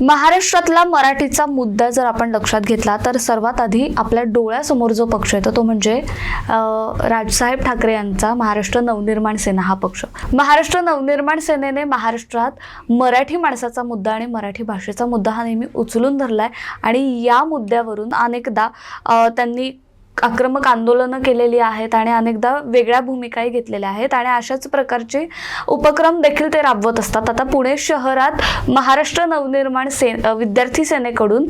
महाराष्ट्रातला मराठीचा मुद्दा जर आपण लक्षात घेतला तर सर्वात आधी आपल्या डोळ्यासमोर जो पक्ष येतो तो म्हणजे राजसाहेब ठाकरे यांचा महाराष्ट्र नवनिर्माण सेना हा पक्ष. महाराष्ट्र नवनिर्माण सेनेने महाराष्ट्रात मराठी माणसाचा मुद्दा आणि मराठी भाषेचा मुद्दा हा नेहमी उचलून धरला आहे आणि या मुद्द्यावरून अनेकदा त्यांनी आक्रमक आंदोलनं केलेली आहेत आणि अनेकदा वेगळ्या भूमिकाही घेतलेल्या आहेत आणि अशाच प्रकारचे उपक्रम देखील ते राबवत असतात. आता पुणे शहरात महाराष्ट्र नवनिर्माण से विद्यार्थी सेनेकडून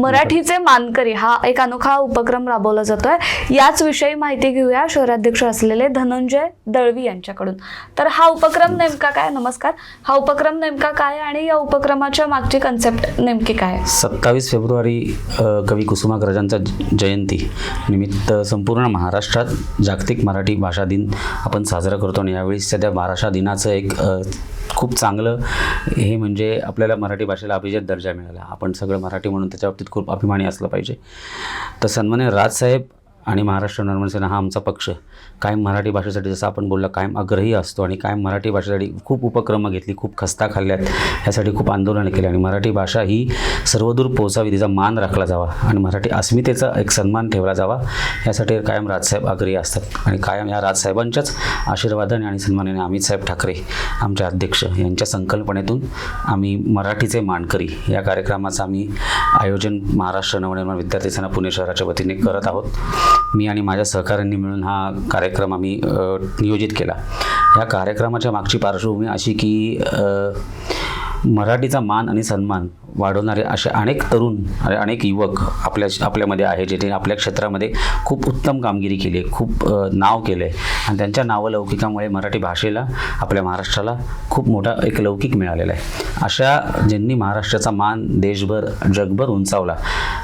मराठीचे मानकरी हा एक अनोखा उपक्रम राबवला जातोय. याच विषयी माहिती घेऊया शहराध्यक्ष असलेले धनंजय दळवी यांच्याकडून. तर हा उपक्रम नेमका काय? नमस्कार. हा उपक्रम नेमका काय आणि या उपक्रमाच्या मागची कन्सेप्ट नेमकी काय सत्तावीस फेब्रुवारी कवी कुसुमाग्रजांचा जयंती. निमित्त संपूर्ण महाराष्ट्रात जागतिक मराठी भाषा दिन आपण साजरा करतो आणि यावेळी सध्या महाराष्ट्र दिनाचं एक खूप चांगलं हे म्हणजे आपल्याला मराठी भाषेला अभिजात दर्जा मिळाला. आपण सगळं मराठी म्हणून त्याच्या बाबतीत खूप अभिमानी असलं पाहिजे. तर सन्मान्य राजसाहेब आणि महाराष्ट्र निर्माण सेना हा आमचा पक्ष कायम मराठी भाषेसाठी जसं आपण बोललं कायम आग्रही असतो आणि कायम मराठी भाषेसाठी खूप उपक्रम घेतली खूप खस्ता खाल्ल्यात. ह्यासाठी खूप आंदोलनं केली आणि मराठी भाषा ही सर्वदूर पोहोचावी तिचा मान राखला जावा आणि मराठी अस्मितेचा एक सन्मान ठेवला जावा. यासाठी कायम राजसाहेब आग्रही असतात आणि कायम या राजसाहेबांच्याच आशीर्वादाने आणि सन्मानाने अमित साहेब ठाकरे आमचे अध्यक्ष यांच्या संकल्पनेतून आम्ही मराठीचे मानकरी. या कार्यक्रमाचं आम्ही आयोजन महाराष्ट्र नवनिर्माण विद्यार्थी सेना पुणे शहराच्या वतीने करत आहोत. मी आणि माझ्या सहकाऱ्यांनी मिळून हा कार्यक्रम आम्ही नियोजित केला. या कार्यक्रमाच्या मागची पार्श्वभूमी अशी की मराठीचा मान आणि सन्मान वाढवणारे असे अनेक तरुण आणि अनेक युवक आपल्या आपल्यामध्ये आहे जे आपल्या क्षेत्रामध्ये खूप उत्तम कामगिरी केली आहे खूप नाव केलं आहे. आणि त्यांच्या नावलौकिकामुळे मराठी भाषेला आपल्या महाराष्ट्राला खूप मोठा एक लौकिक मिळालेला आहे. अशा ज्यांनी महाराष्ट्राचा मान देशभर जगभर उंचावला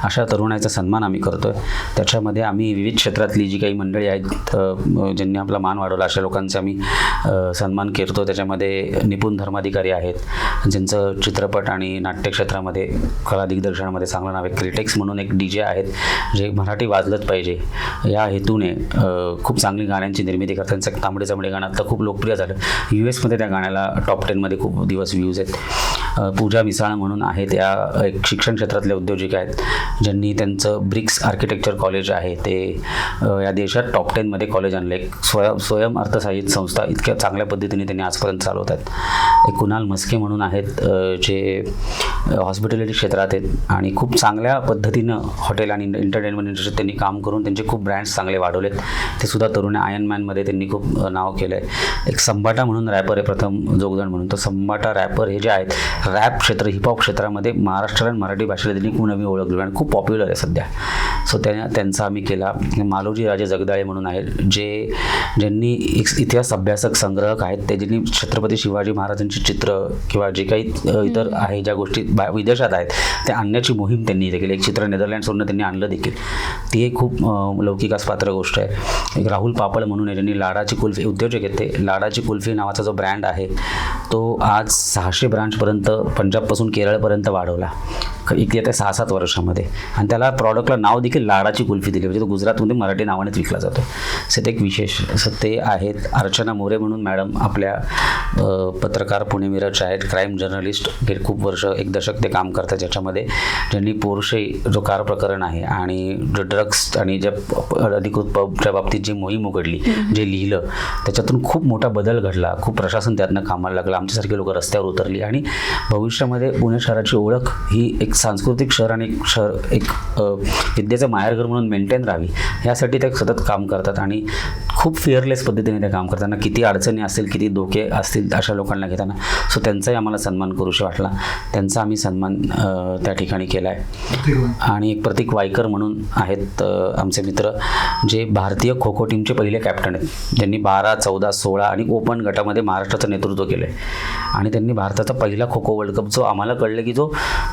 अशा तरुणाचा सन्मान आम्ही करतो आहे त्याच्यामध्ये आम्ही विविध क्षेत्रातली जी काही मंडळी आहेत ज्यांनी आपला मान वाढवला अशा लोकांचा आम्ही सन्मान करतो. त्याच्यामध्ये निपुण धर्माधिकारी आहेत ज्यांचं चित्रपट आणि नाट्यक्षेत्रामध्ये कला दिग्दर्शनामध्ये चांगलं नाव आहे. क्रिटेक्स म्हणून एक डी जे आहेत जे मराठी वाजलंच पाहिजे. या हेतूने खूप चांगली गाण्यांची निर्मिती करतात. त्यांचं तांबडे चांबडे गाणं आता खूप लोकप्रिय झालं. यू एसमध्ये त्या गाण्याला टॉप टेनमध्ये खूप दिवस व्ह्यूज आहेत. पूजा मिसाळ म्हणून आहेत. या एक शिक्षण क्षेत्रातले उद्योजिका आहेत ज्यांनी त्यांचं ब्रिक्स आर्किटेक्चर कॉलेज आहे ते या देशात टॉप टेनमध्ये कॉलेज आणलं. एक स्वयं स्वयं अर्थसहाय्यित संस्था इतक्या चांगल्या पद्धतीने त्यांनी आजपर्यंत चालवत आहेत. कुणाल मस्के म्हणून आहेत जे हॉस्पिटॅलिटी क्षेत्रात आहेत आणि खूप चांगल्या पद्धतीनं हॉटेल आणि एंटरटेनमेंट इंडस्ट्रीत त्यांनी काम करून त्यांचे खूप ब्रँड्स चांगले वाढवलेत. ते सुद्धा तरुण आयन मॅनमध्ये त्यांनी खूप नाव केलं आहे एक संबाटा म्हणून रॅपर आहे प्रथम जोगदान म्हणून. तर संबाटा रॅपर हे जे आहेत रॅप क्षेत्र हिपहॉप क्षेत्रामध्ये महाराष्ट्र आणि मराठी भाषेला त्यांनी खूप नवी ओळख दिली आणि खूप पॉप्युलर आहे सध्या. सो त्या त्यांचा आम्ही केला. मालोजी राजे जगदाळे म्हणून आहेत जे ज्यांनी एक इतिहास अभ्यासक संग्रहक आहेत ते ज्यांनी छत्रपती शिवाजी महाराजांची चित्र किंवा जे काही इतर आहे ज्या गोष्टी बा विदेशात आहेत ते आणण्याची मोहीम त्यांनी इथे केली. एक चित्र नेदरलँड्सवरून त्यांनी आणलं देखील. ती एक खूप लौकिकास पात्र गोष्ट आहे. एक राहुल पापड म्हणून आहे ज्यांनी लाडाची कुल्फी उद्योजक आहेत ते. लाडाची कुल्फी नावाचा जो ब्रँड आहे तो आज सहाशे ब्रांचपर्यंत पंजाबपासून केरळपर्यंत वाढवला. एक येत्या सहा सात वर्षामध्ये. आणि त्याला प्रॉडक्टला नाव देखील लाडाची कुल्फी दिली म्हणजे तो गुजरातमध्ये मराठी नावानेच विकला जातो. सो ते एक विशेष असं ते आहेत अर्चना मोरे म्हणून मॅडम आपल्या पत्रकार पुणे मिरज आहेत. क्राईम जर्नलिस्ट गेली खूप वर्ष एक दशक ते काम करतात ज्याच्यामध्ये ज्यांनी पोर्शे जो कार प्रकरण आहे आणि जो ड्रग्स आणि ज्या अधिकृत पबच्या बाबतीत जी मोहीम उघडली जे लिहिलं त्याच्यातून खूप मोठा बदल घडला. खूप प्रशासन त्यातनं कामाला लागलं. आमच्यासारखे लोक रस्त्यावर उतरली. आणि भविष्यामध्ये पुणे शहराची ओळख ही एक सांस्कृतिक शहर आणि एक शहर एक विद्येचं माहेरघर म्हणून मेंटेन राहावी. यासाठी ते सतत काम करतात आणि खूप फिअरलेस पद्धतीने ते काम करताना किती अडचणी असतील किती धोके असतील अशा लोकांना घेताना. सो त्यांचाही आम्हाला सन्मान करूशी वाटला. त्यांचा आम्ही सन्मान त्या ठिकाणी केला आहे आणि एक प्रतीक वायकर म्हणून आहेत आमचे मित्र जे भारतीय खो खो टीमचे पहिले कॅप्टन आहेत. ज्यांनी बारा चौदा सोळा आणि ओपन गटामध्ये महाराष्ट्राचं नेतृत्व केलं आहे आणि त्यांनी भारताचा पहिला खो खो वर्ल्ड कप जो आम्हाला कळलं की जो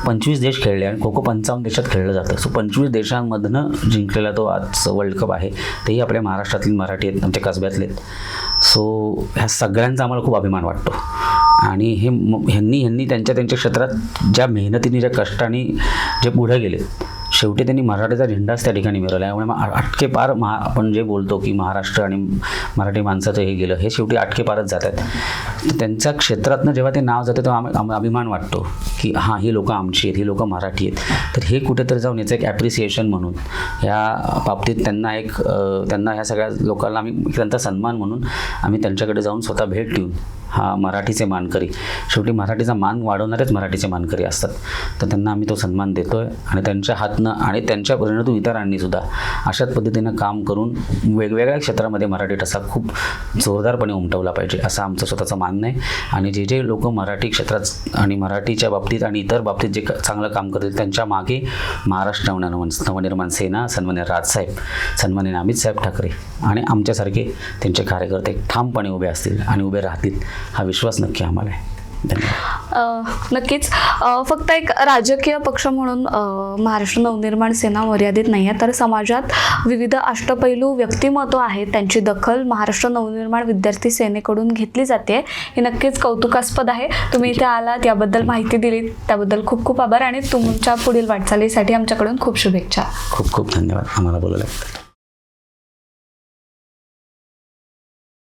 पंचवीस देश खेळले आणि खो खो पंचावन्न देशात खेळलं जातं. सो पंचवीस देशांमधनं जिंकलेला तो आज वर्ल्ड कप आहे. तेही आपल्या महाराष्ट्रातील मराठी आहेत. आमच्या कसब्यातले आहेत. सो ह्या सगळ्यांचा आम्हाला खूप अभिमान वाटतो. आणि हे म- ह्यांनी ह्यांनी त्यांच्या त्यांच्या क्षेत्रात ज्या मेहनतीने ज्या कष्टाने जे पुढे गेले शेवटी त्यांनी मराठीचा झेंडाच त्या ठिकाणी मिळवला. त्यामुळे मग आटके पार महा आपण जे बोलतो की महाराष्ट्र आणि मराठी माणसाचं हे गेलं हे शेवटी आटके पारच जात आहेत. त्यांच्या क्षेत्रातनं जेव्हा ते नाव जातं तेव्हा आम्ही अभिमान वाटतो की हां ही लोकं आमची आहेत ही लोकं मराठी आहेत. तर हे कुठेतरी जाऊन याचं एक ॲप्रिसिएशन म्हणून ह्या बाबतीत त्यांना एक त्यांना ह्या सगळ्या लोकांना आम्ही त्यांचा सन्मान म्हणून आम्ही त्यांच्याकडे जाऊन स्वतः भेट देऊन हा मराठीचे मानकरी शेवटी मराठीचा मान वाढवणारेच मराठीचे मानकरी असतात. तर त्यांना आम्ही तो सन्मान देतो आहे आणि त्यांच्या हातनं आणि त्यांच्या प्रेरणेतून इतरांनी सुद्धा अशाच पद्धतीनं काम करून वेगवेगळ्या क्षेत्रामध्ये मराठी ठसा खूप जोरदारपणे उमटवला पाहिजे असं आमचं मान मानणं आहे आणि जे जे लोक मराठी क्षेत्रात आणि मराठीच्या बाबतीत आणि इतर बाबतीत जे चांगलं काम करतील त्यांच्या मागे महाराष्ट्र नवनिर्माण नवनिर्माण सेना सन्मान्य राजसाहेब सन्मान्य अमित साहेब ठाकरे आणि आमच्यासारखे त्यांचे कार्यकर्ते ठामपणे उभे असतील आणि उभे राहतील हा विश्वास नक्की आम्हाला आहे. नक्कीच. फक्त एक राजकीय पक्ष म्हणून महाराष्ट्र नवनिर्माण सेना मर्यादित नाही आहे तर समाजात विविध अष्टपैलू व्यक्तिमत्व आहेत. त्यांची दखल महाराष्ट्र नवनिर्माण विद्यार्थी सेनेकडून घेतली जाते. हे नक्कीच कौतुकास्पद आहे. तुम्ही इथे आलात याबद्दल माहिती दिली त्याबद्दल खूप खूप आभार आणि तुमच्या पुढील वाटचालीसाठी आमच्याकडून खूप शुभेच्छा. खूप खूप धन्यवाद. आम्हाला बोलायला